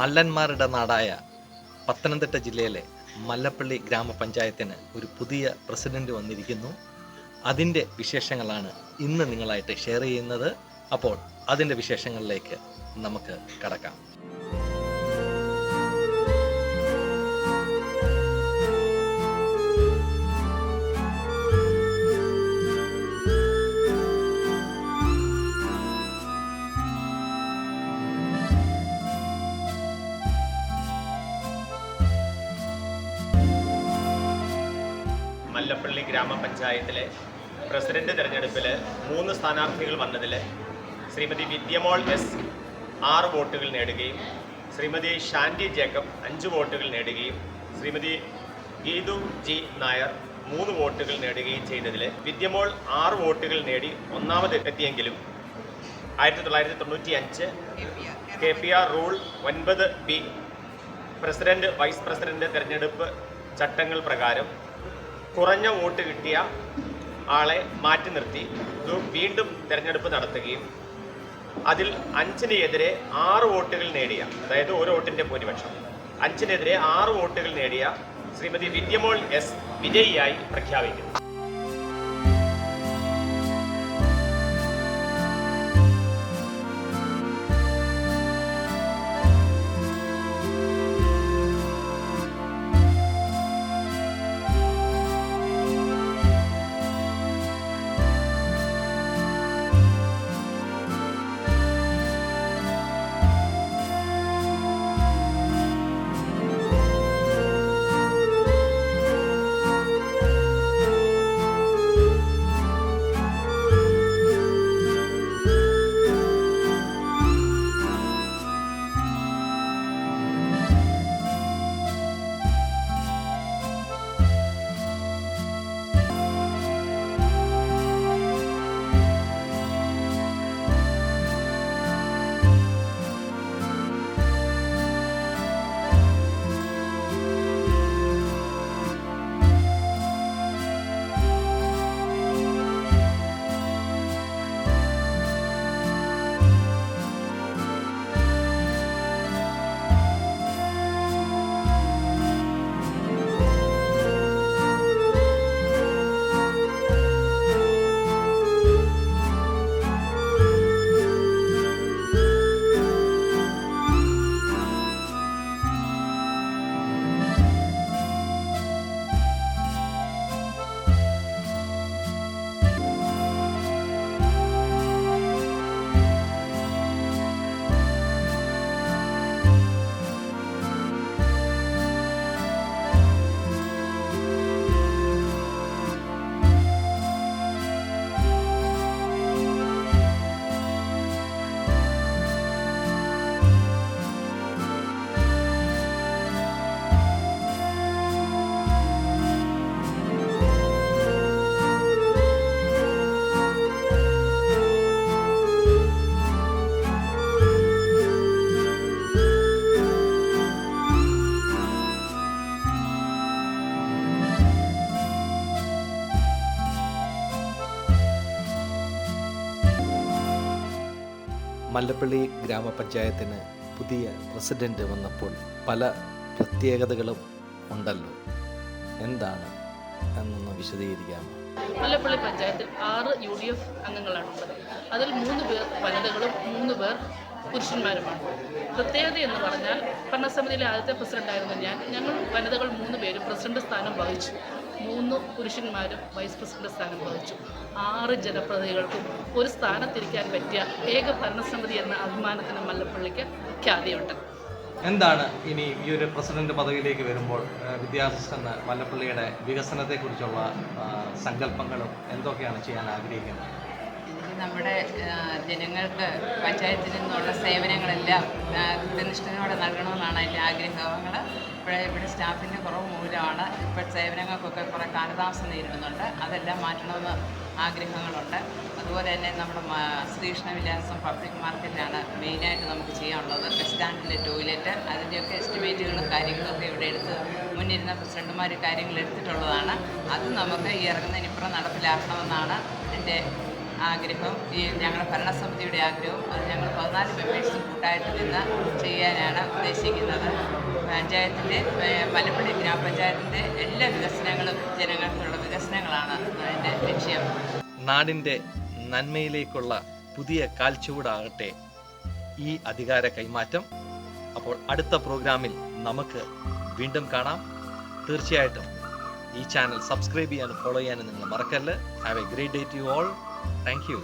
മല്ലന്മാരുടെ നാടായ പത്തനംതിട്ട ജില്ലയിലെ മല്ലപ്പള്ളി ഗ്രാമപഞ്ചായത്തിന് ഒരു പുതിയ പ്രസിഡന്റ് വന്നിരിക്കുന്നു. അതിന്റെ വിശേഷങ്ങളാണ് ഇന്ന് നിങ്ങളായിട്ട് ഷെയർ ചെയ്യുന്നത്. അപ്പോൾ അതിന്റെ വിശേഷങ്ങളിലേക്ക് നമുക്ക് കടക്കാം. മല്ലപ്പള്ളി ഗ്രാമപഞ്ചായത്തിലെ പ്രസിഡന്റ് തെരഞ്ഞെടുപ്പിൽ മൂന്ന് സ്ഥാനാർത്ഥികൾ വന്നതിൽ ശ്രീമതി വിദ്യമോൾ എസ് ആറ് വോട്ടുകൾ നേടുകയും ശ്രീമതി ഷാൻഡി ജേക്കബ് അഞ്ച് വോട്ടുകൾ നേടുകയും ശ്രീമതി ഗീതു ജി നായർ മൂന്ന് വോട്ടുകൾ നേടുകയും ചെയ്തതിൽ വിദ്യമോൾ ആറ് വോട്ടുകൾ നേടി ഒന്നാമത് എത്തിയെങ്കിലും ആയിരത്തി തൊള്ളായിരത്തി തൊണ്ണൂറ്റി അഞ്ച് കെ പി ആർ റൂൾ ഒൻപത് ബി പ്രസിഡന്റ് വൈസ് പ്രസിഡന്റ് തെരഞ്ഞെടുപ്പ് ചട്ടങ്ങൾ പ്രകാരം കുറഞ്ഞ വോട്ട് കിട്ടിയ ആളെ മാറ്റി നിർത്തി. വീണ്ടും തെരഞ്ഞെടുപ്പ് നടത്തുകയും അതിൽ അഞ്ചിനെതിരെ ആറ് വോട്ടുകൾ നേടിയ അതായത് ഒരു വോട്ടിന്റെ ഭൂരിപക്ഷം. അഞ്ചിനെതിരെ ആറ് വോട്ടുകൾ നേടിയ ശ്രീമതി വിദ്യമോൾ എസ് വിജയിയായി പ്രഖ്യാപിക്കുന്നു. മല്ലപ്പള്ളി ഗ്രാമപഞ്ചായത്തിന് പുതിയ പ്രസിഡന്റ് വന്നപ്പോൾ പല പ്രത്യേകതകളും ഉണ്ടല്ലോ. എന്താണ് എന്നൊന്ന് വിശദീകരിക്കാമോ? മല്ലപ്പള്ളി പഞ്ചായത്തിൽ ആറ് യു ഡി എഫ് അംഗങ്ങളാണുള്ളത്. അതിൽ മൂന്ന് പേർ വനിതകളും മൂന്ന് പേർ പുരുഷന്മാരുമാണ്. പ്രത്യേകത എന്ന് പറഞ്ഞാൽ ഭരണസമിതിയിലെ ആദ്യത്തെ പ്രസിഡന്റായിരുന്നു ഞാൻ. ഞങ്ങൾ വനിതകൾ മൂന്ന് പേരും പ്രസിഡന്റ് സ്ഥാനം വഹിച്ചു. മൂന്ന് പുരുഷന്മാരും വൈസ് പ്രസിഡന്റ് സ്ഥാനം വഹിച്ചു. ആറ് ജനപ്രതിനിധികൾക്കും ഒരു സ്ഥാനത്തിരിക്കാൻ പറ്റിയ ഏക ഭരണസമിതി എന്ന അഭിമാനത്തിന് മല്ലപ്പള്ളിക്ക് ഖ്യാതിയുണ്ട്. എന്താണ് ഇനി ഈ ഒരു പ്രസിഡന്റ് പദവിയിലേക്ക് വരുമ്പോൾ വിദ്യാഭ്യാസ മല്ലപ്പള്ളിയുടെ വികസനത്തെക്കുറിച്ചുള്ള സങ്കല്പങ്ങളും എന്തൊക്കെയാണ് ചെയ്യാൻ ആഗ്രഹിക്കുന്നത്? നമ്മുടെ ജനങ്ങൾക്ക് പഞ്ചായത്തിൽ നിന്നുള്ള സേവനങ്ങളെല്ലാം കൃത്യനിഷ്ഠയോടെ നൽകണമെന്നാണ് എന്റെ ആഗ്രഹങ്ങൾ ഇവിടെ ഇവിടെ സ്റ്റാഫിന്റെ കുറവ് മൂലമാണ് ഇപ്പോൾ സേവനങ്ങൾക്കൊക്കെ കുറേ കാലതാമസം നേരിടുന്നുണ്ട്. അതെല്ലാം മാറ്റണമെന്ന് ആഗ്രഹങ്ങളുണ്ട്. അതുപോലെ തന്നെ നമ്മുടെ ശ്രീകൃഷ്ണ വിലാസം പബ്ലിക് മാർക്കറ്റാണ് മെയിനായിട്ട് നമുക്ക് ചെയ്യാനുള്ളത്. ബസ് സ്റ്റാൻഡിന്റെ ടോയ്ലറ്റ് അതിന്റെയൊക്കെ എസ്റ്റിമേറ്റുകളും കാര്യങ്ങളൊക്കെ ഇവിടെ എടുത്ത് മുന്നിരുന്ന പ്രസിഡന്റുമാർ കാര്യങ്ങൾ എടുത്തിട്ടുള്ളതാണ് അത് നമുക്ക് ഈ ഇറങ്ങുന്നതിനിപ്പുറം നടപ്പിലാക്കണമെന്നാണ് എന്റെ ആഗ്രഹം. ഈ ഞങ്ങളുടെ ഭരണസമിതിയുടെ ആഗ്രഹം. അത് ഞങ്ങൾ പതിനാല് മെമ്പേഴ്സും കൂട്ടായിട്ട് നിന്ന് ചെയ്യാനാണ് ഉദ്ദേശിക്കുന്നത്. പഞ്ചായത്തിന്റെ മലപ്പള്ളി ഗ്രാമപഞ്ചായത്തിന്റെ എല്ലാ വികസനങ്ങളും ജനങ്ങൾക്കുള്ള വികസനങ്ങളാണ് അതിന്റെ ലക്ഷ്യം. നാടിന്റെ നന്മയിലേക്കുള്ള പുതിയ കാൽച്ചുവടാകട്ടെ ഈ അധികാര കൈമാറ്റം. അപ്പോൾ അടുത്ത പ്രോഗ്രാമിൽ നമുക്ക് വീണ്ടും കാണാം. തീർച്ചയായിട്ടും ഈ ചാനൽ സബ്സ്ക്രൈബ് ചെയ്യാനും ഫോളോ ചെയ്യാനും നിങ്ങൾ മറക്കല്ല് have a great day to all thank you